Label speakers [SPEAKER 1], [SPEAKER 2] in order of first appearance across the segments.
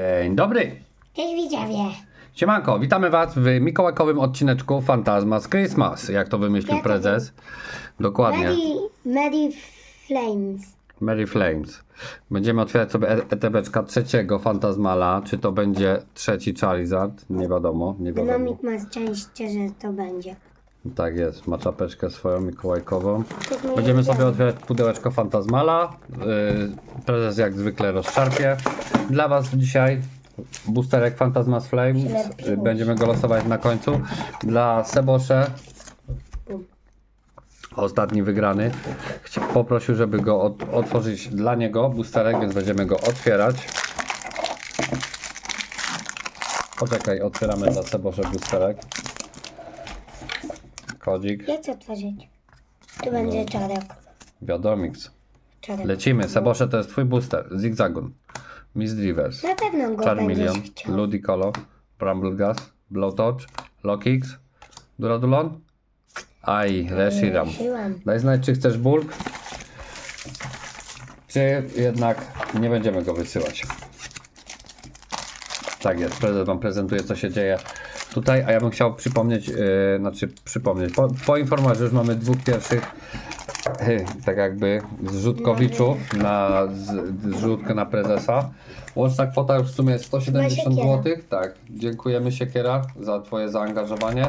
[SPEAKER 1] Dzień dobry.
[SPEAKER 2] Cześć widzowie.
[SPEAKER 1] Siemanko, witamy Was w mikołajkowym odcineczku Fantasma's Christmas, jak to wymyślił
[SPEAKER 2] to
[SPEAKER 1] prezes. Dokładnie,
[SPEAKER 2] Mary, Mary Flames.
[SPEAKER 1] Mary Flames. Będziemy otwierać sobie E- ETBczka trzeciego Fantasmala, czy to będzie trzeci Charizard, nie wiadomo, nie wiadomo.
[SPEAKER 2] Gnomik ma szczęście, że to będzie.
[SPEAKER 1] Tak jest, ma czapeczkę swoją mikołajkową.
[SPEAKER 2] Mi
[SPEAKER 1] Będziemy sobie otwierać pudełeczko Fantasmala. Yy, prezes jak zwykle rozszarpie. Dla Was dzisiaj boosterek Phantasma's Flames. Yy, Będziemy go losować na końcu. Dla Sebosze ostatni wygrany. Chci- Poprosił, żeby go od, otworzyć dla niego boosterek, więc będziemy go otwierać. Poczekaj, otwieramy dla Sebosze boosterek. Kodzik,
[SPEAKER 2] chcę otworzyć. Tu będzie czarek.
[SPEAKER 1] wiadomix.
[SPEAKER 2] czarek.
[SPEAKER 1] Lecimy. Sebosze to jest twój booster. Zigzagun. Miss Drivers.
[SPEAKER 2] Na pewno go
[SPEAKER 1] Charmeleon.
[SPEAKER 2] będziesz chciał.
[SPEAKER 1] Ludicolo. Brumblegas. Blowtorch. Lockix. Duradulon. Aj, Reshiram.
[SPEAKER 2] Siłam.
[SPEAKER 1] Daj znać, czy chcesz bulk, czy jednak nie będziemy go wysyłać. Tak jest, prezes wam prezentuje, co się dzieje tutaj, a ja bym chciał przypomnieć, yy, znaczy przypomnieć, po, poinformować, że już mamy dwóch pierwszych, yy, tak jakby zrzutkowiczów na z- zrzutkę na prezesa. Łączna kwota już w sumie jest 170
[SPEAKER 2] Siekiera.
[SPEAKER 1] zł. Tak, dziękujemy Siekiera za Twoje zaangażowanie.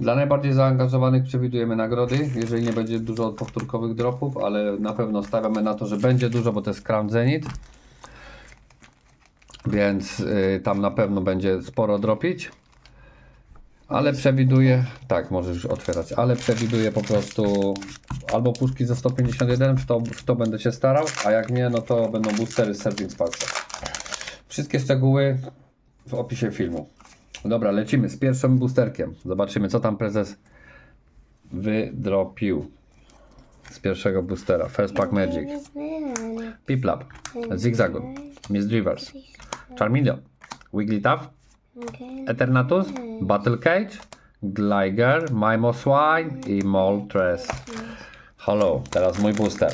[SPEAKER 1] Dla najbardziej zaangażowanych przewidujemy nagrody, jeżeli nie będzie dużo powtórkowych dropów, ale na pewno stawiamy na to, że będzie dużo, bo to jest Crown Zenith. Więc y, tam na pewno będzie sporo dropić. Ale przewiduję, tak, możesz już otwierać, ale przewiduję po prostu albo puszki za 151, w to, w to będę się starał, a jak nie, no to będą boostery z Serving Sparks. Wszystkie szczegóły w opisie filmu. Dobra, lecimy z pierwszym boosterkiem. Zobaczymy, co tam prezes wydropił z pierwszego boostera. First Pack Magic, Piplap, Zigzagoon, Miss Drivers, Charmeleon, Wigglytuff, Eternatus, Battle Cage, Gligar, Mimoswine i Moltres. Hello, teraz mój booster.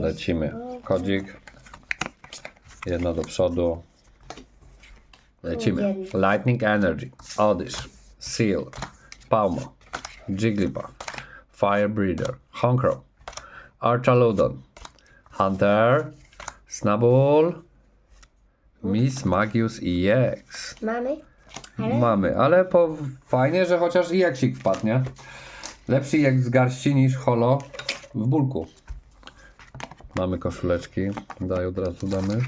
[SPEAKER 1] Lecimy. Kodzik. Jedno do przodu. Lecimy. Lightning Energy, Oddish, Seal, Palma, Jigglypuff, Fire Breeder, Honchro, Archaludon, Hunter, Snubbull, Miss Magius EX.
[SPEAKER 2] Mamy?
[SPEAKER 1] Mamy, ale po, fajnie, że chociaż EXik wpadł, nie? Lepszy jak z garści niż holo w bulku. Mamy koszuleczki, daj od razu damy.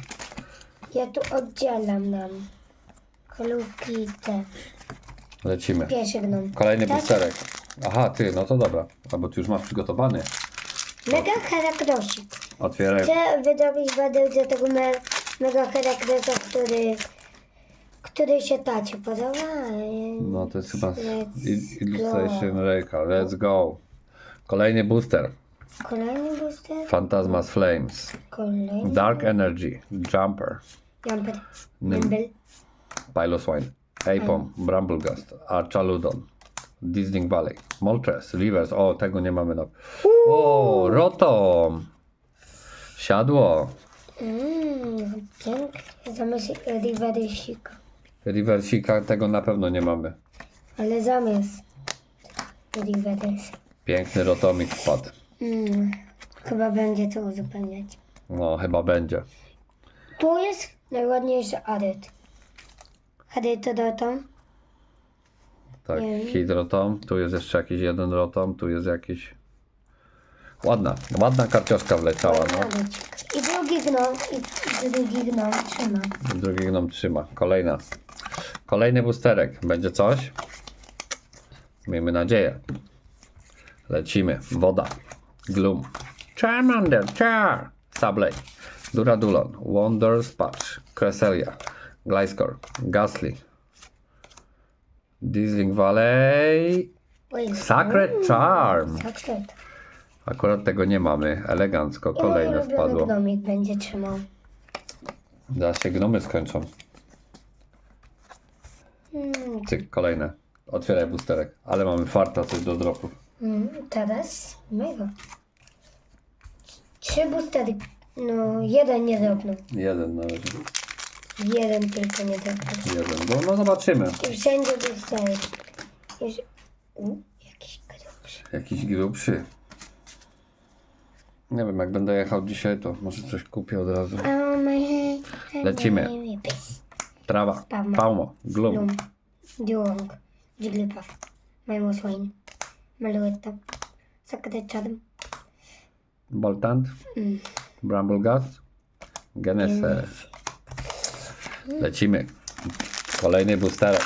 [SPEAKER 2] Ja tu oddzielam nam. Kolówki i te.
[SPEAKER 1] Lecimy.
[SPEAKER 2] Pierwszy gnom.
[SPEAKER 1] Kolejny
[SPEAKER 2] Tak?
[SPEAKER 1] boosterek. Aha, ty, no to dobra. Albo ty już masz przygotowany.
[SPEAKER 2] Mega Herakrosik.
[SPEAKER 1] Otwieraj.
[SPEAKER 2] Chcę wydobyć badełce tego me, mega Herakrosa, który, który się tacie podoba.
[SPEAKER 1] No to jest chyba
[SPEAKER 2] Let's
[SPEAKER 1] Illustration Reka. Let's go. Kolejny booster.
[SPEAKER 2] Kolejny booster.
[SPEAKER 1] Phantasma's Flames.
[SPEAKER 2] Kolejny.
[SPEAKER 1] Dark Energy. Jumper.
[SPEAKER 2] Jumper. Nimble.
[SPEAKER 1] Piloswine. Apom. Bramblegast. Archaludon. Disney Valley. Moltres. Rivers. O, tego nie mamy na... O, Rotom. Siadło.
[SPEAKER 2] Mmm, pięknie. Zamiast Riverysika.
[SPEAKER 1] Riversika tego na pewno nie mamy.
[SPEAKER 2] Ale zamiast Riverys.
[SPEAKER 1] Piękny Rotomik wpadł.
[SPEAKER 2] Mm, chyba będzie to uzupełniać.
[SPEAKER 1] No, chyba będzie.
[SPEAKER 2] Tu jest najładniejszy adyt. Adyt to dotą.
[SPEAKER 1] Tak,
[SPEAKER 2] Nie.
[SPEAKER 1] hit rotom. Tu jest jeszcze jakiś jeden rotom. Tu jest jakiś... Ładna, ładna karcioszka wleciała, no.
[SPEAKER 2] I drugi gnom, i drugi gnom trzyma.
[SPEAKER 1] Drugi gnom trzyma. Kolejna. Kolejny boosterek. Będzie coś? Miejmy nadzieję. Lecimy. Woda. Gloom. Charmander. Char. Sableye. Duradulon. Wonder Spatch. Cresselia. Gliscor. Ghastly. Disling Valley. Sacred Charm.
[SPEAKER 2] Sacred.
[SPEAKER 1] Akurat tego nie mamy. Elegancko. Kolejne wpadło.
[SPEAKER 2] gnomik będzie trzymał.
[SPEAKER 1] Zaraz się gnomy skończą.
[SPEAKER 2] Mm,
[SPEAKER 1] Cyk, kolejne. Otwieraj boosterek. Ale mamy farta coś do dropów.
[SPEAKER 2] mm, teraz mego. Trzy boostery. No, jeden nie.
[SPEAKER 1] Jeden na razie.
[SPEAKER 2] Jeden tylko nie.
[SPEAKER 1] Jeden. No, no zobaczymy.
[SPEAKER 2] I wszędzie boostery. U, jakiś grubszy.
[SPEAKER 1] Jakiś grubszy. Nie wiem, jak będę jechał dzisiaj, to może coś kupię od razu.
[SPEAKER 2] My
[SPEAKER 1] Lecimy. Trawa,
[SPEAKER 2] Palma.
[SPEAKER 1] palmo, glum,
[SPEAKER 2] Lum. Duong. Jigglypuff. Mimo Swain. Maluetta. Charm.
[SPEAKER 1] boltant,
[SPEAKER 2] Mm.
[SPEAKER 1] bramblegast, genesis. Lecimy. Kolejny boosterek.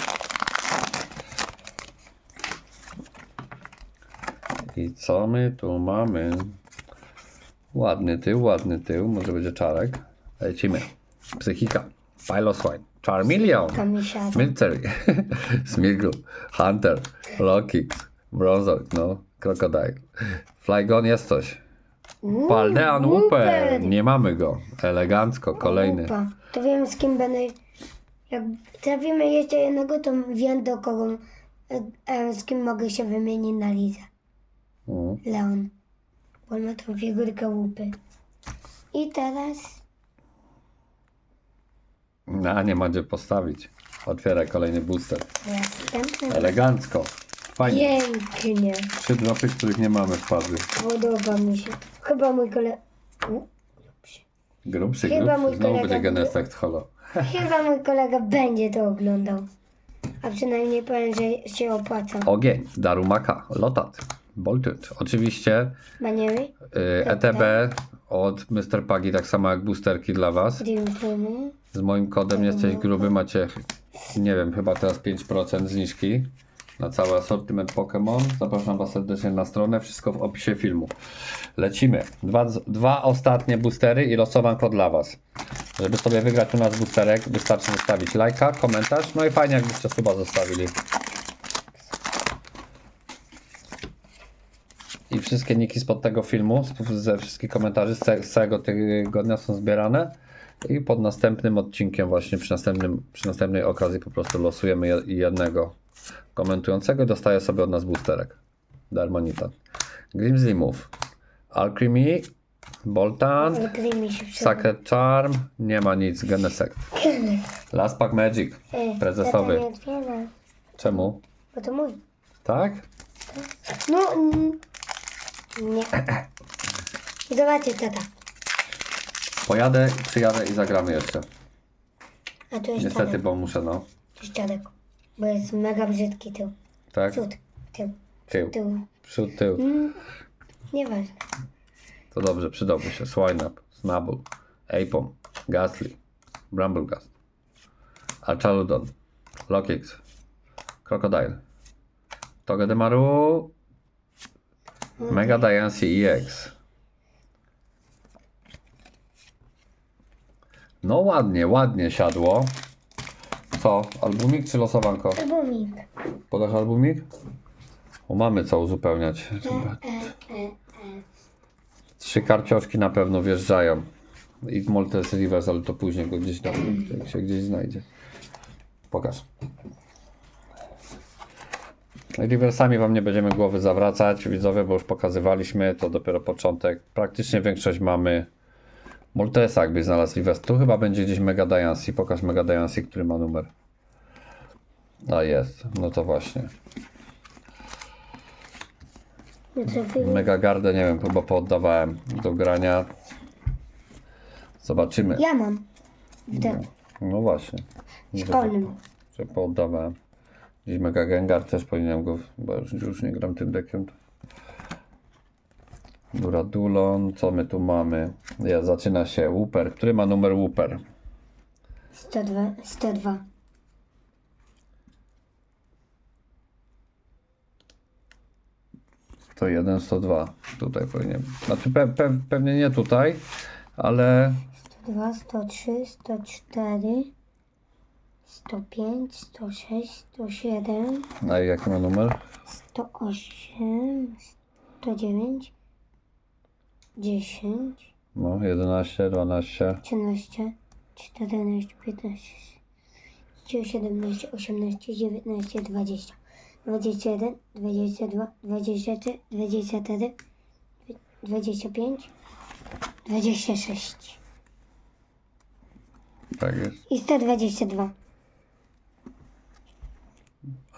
[SPEAKER 1] I co my tu mamy? Ładny tył, ładny tył. Może będzie czarek. Lecimy. Psychika. Piloswine. Charmeleon.
[SPEAKER 2] Kamisiada.
[SPEAKER 1] Milcery. Smirgl. Hunter. Lockix. Bronzor. No. Crocodile. Flygon jest coś. Paldean Wooper. Nie mamy go. Elegancko. Kolejny.
[SPEAKER 2] To wiem z kim będę. Jak trafimy jeszcze jednego, to wiem do kogo. e, e, Z kim mogę się wymienić na lidze.
[SPEAKER 1] Mm.
[SPEAKER 2] Leon. On ma tą figurkę łupy. I teraz.
[SPEAKER 1] No, nie ma gdzie postawić. Otwieraj kolejny booster.
[SPEAKER 2] Następny.
[SPEAKER 1] Elegancko. Fajnie.
[SPEAKER 2] Pięknie.
[SPEAKER 1] Trzy dropy, których nie mamy w parze.
[SPEAKER 2] Podoba mi się. Chyba mój kolega.
[SPEAKER 1] Grubszy,
[SPEAKER 2] Chyba mój
[SPEAKER 1] grubszy. Znowu
[SPEAKER 2] kolega
[SPEAKER 1] będzie Genefekt Holo.
[SPEAKER 2] Chyba mój kolega będzie to oglądał. A przynajmniej powiem, że się opłaca.
[SPEAKER 1] Ogień. Darumaka. Lotat. Boltut. Oczywiście
[SPEAKER 2] Baniery.
[SPEAKER 1] y, ETB od Mr. Pagi, tak samo jak boosterki dla Was.
[SPEAKER 2] Dreamfilmy.
[SPEAKER 1] Z moim kodem jesteś gruby, macie, nie wiem, chyba teraz 5% zniżki na cały asortyment Pokémon. Zapraszam Was serdecznie na stronę, wszystko w opisie filmu. Lecimy. Dwa, dwa ostatnie boostery i losowanko dla Was. Żeby sobie wygrać u nas boosterek, wystarczy zostawić lajka, komentarz, no i fajnie jakbyście suba zostawili. I wszystkie niki spod tego filmu, ze wszystkich komentarzy z, całego tygodnia są zbierane. I pod następnym odcinkiem, właśnie przy, następnym, przy następnej okazji, po prostu losujemy je- jednego komentującego. Dostaje sobie od nas boosterek. Darmonita. Grimsley Move. Alchemy. Boltan. Sacred Charm. Nie ma nic. Genesect. Last Pack Magic.
[SPEAKER 2] E,
[SPEAKER 1] Prezesowy. Czemu?
[SPEAKER 2] Bo to mój.
[SPEAKER 1] Tak?
[SPEAKER 2] No. Nie. Zobaczcie, tata.
[SPEAKER 1] Pojadę, przyjadę i zagramy jeszcze.
[SPEAKER 2] A tu jest
[SPEAKER 1] Niestety, bo muszę, no.
[SPEAKER 2] Tu jest. Bo jest mega brzydki tył.
[SPEAKER 1] Tak?
[SPEAKER 2] Przód. Tył.
[SPEAKER 1] Tył.
[SPEAKER 2] Tył.
[SPEAKER 1] Przód, tył.
[SPEAKER 2] Mm, nieważne.
[SPEAKER 1] To dobrze, przydałby się. Swineup, Snubble, Apom, Ghastly, Bramblegast, Archaludon, Lokix, Crocodile, Togedemaru, Mega Diancie EX. No ładnie, ładnie siadło. Co? Albumik czy losowanko?
[SPEAKER 2] Albumik.
[SPEAKER 1] Podasz albumik? O, mamy co uzupełniać. Trzy karcioszki na pewno wjeżdżają. I Moltes Rivers, ale to później go gdzieś tam, jak się gdzieś znajdzie. Pokaż. Riversami wam nie będziemy głowy zawracać, widzowie, bo już pokazywaliśmy, to dopiero początek. Praktycznie większość mamy Moltesa, jakbyś znalazł Rivers. Tu chyba będzie gdzieś Mega Diancie. Pokaż Mega Diancie, który ma numer. A jest, no to właśnie. Mega Gardę, nie wiem, chyba pooddawałem do grania. Zobaczymy.
[SPEAKER 2] Ja mam. W deku.
[SPEAKER 1] No właśnie.
[SPEAKER 2] Szkolnym.
[SPEAKER 1] Że pooddawałem. Gdzieś Mega Gengar też powinienem go, bo już, już nie gram tym dekiem. Duradulon, co my tu mamy? Ja, zaczyna się Wooper. Który ma numer Wooper?
[SPEAKER 2] 102. 102.
[SPEAKER 1] To 1, 102. Tutaj powinien. Znaczy pe, pe, pewnie nie tutaj, ale
[SPEAKER 2] 102, 103, 104, 105, 106, 107,
[SPEAKER 1] a jaki ma numer?
[SPEAKER 2] 108, 109, 10,
[SPEAKER 1] No, 11, 12.
[SPEAKER 2] 13, 14, 15, 17, 18, 19, 20, 21, 22, 23, 24, 25, 26
[SPEAKER 1] Tak jest.
[SPEAKER 2] i 122.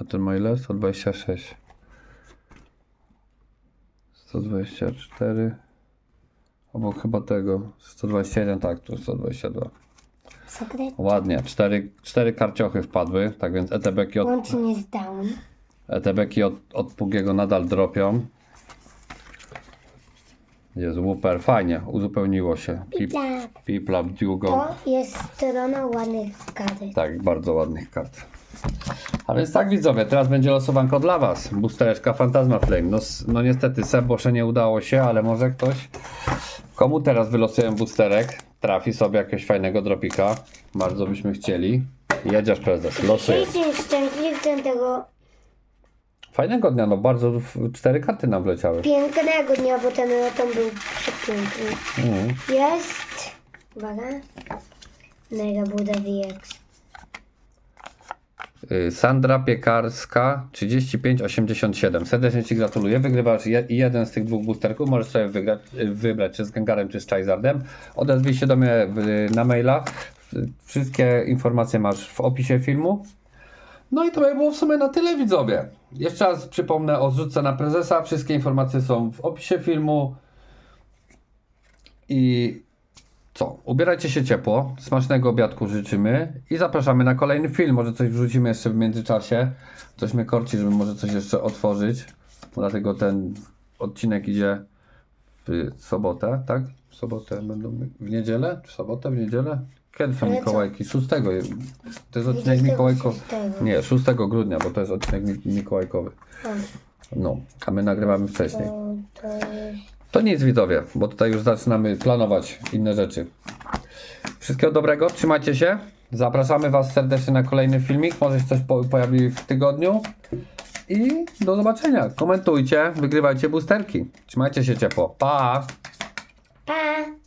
[SPEAKER 1] A ten ma ile? 126. 124. Obok chyba tego. 121, tak, tu 122.
[SPEAKER 2] Sekret.
[SPEAKER 1] Ładnie. Cztery, cztery karciochy wpadły, tak więc ETB-ki od,
[SPEAKER 2] Łącznie z down.
[SPEAKER 1] ETB-ki od, od Pugiego nadal dropią. Jest super, fajnie, uzupełniło się. Pip,
[SPEAKER 2] Tak.
[SPEAKER 1] Piplap.
[SPEAKER 2] To jest strona ładnych kartek.
[SPEAKER 1] Tak, bardzo ładnych kart. A więc tak widzowie, teraz będzie losowanko dla Was. Boostereczka Fantasma Flame. No, no niestety Sebosze nie udało się, ale może ktoś... Komu teraz wylosuję boosterek, trafi sobie jakiegoś fajnego dropika. Bardzo byśmy chcieli. Jedziesz prezes, losuję.
[SPEAKER 2] Jestem szczęśliwcem tego
[SPEAKER 1] Fajnego dnia, no bardzo w- cztery karty nam wleciały.
[SPEAKER 2] pięknego dnia, bo ten lotom był przepiękny.
[SPEAKER 1] Mhm.
[SPEAKER 2] Jest. Uwaga. Mega Buda VX.
[SPEAKER 1] Y, Sandra Piekarska 3587. Serdecznie Ci gratuluję. Wygrywasz je, jeden z tych dwóch boosterków. Możesz sobie wygrać, y, wybrać czy z Gengarem, czy z Charizardem. Odezwij się do mnie y, na maila. Wszystkie informacje masz w opisie filmu. No i to by było w sumie na tyle widzowie. Jeszcze raz przypomnę o zrzutce na prezesa. Wszystkie informacje są w opisie filmu. I co? Ubierajcie się ciepło, smacznego obiadku życzymy i zapraszamy na kolejny film. Może coś wrzucimy jeszcze w międzyczasie. Coś mnie korci, żeby może coś jeszcze otworzyć. Dlatego ten odcinek idzie w sobotę, tak? W sobotę będą w niedzielę? W sobotę, w niedzielę? Kiedy są? Mikołajki? 6. To jest odcinek Mikołajkowy.
[SPEAKER 2] 26.
[SPEAKER 1] Nie, 6 grudnia, bo to jest odcinek mi- mikołajkowy.
[SPEAKER 2] O,
[SPEAKER 1] No, a my nagrywamy wcześniej. To, nic widzowie, bo tutaj już zaczynamy planować inne rzeczy. Wszystkiego dobrego, trzymajcie się. Zapraszamy Was serdecznie na kolejny filmik. Może się coś po pojawi w tygodniu. I do zobaczenia. Komentujcie, wygrywajcie boosterki. Trzymajcie się ciepło. Pa!
[SPEAKER 2] Pa!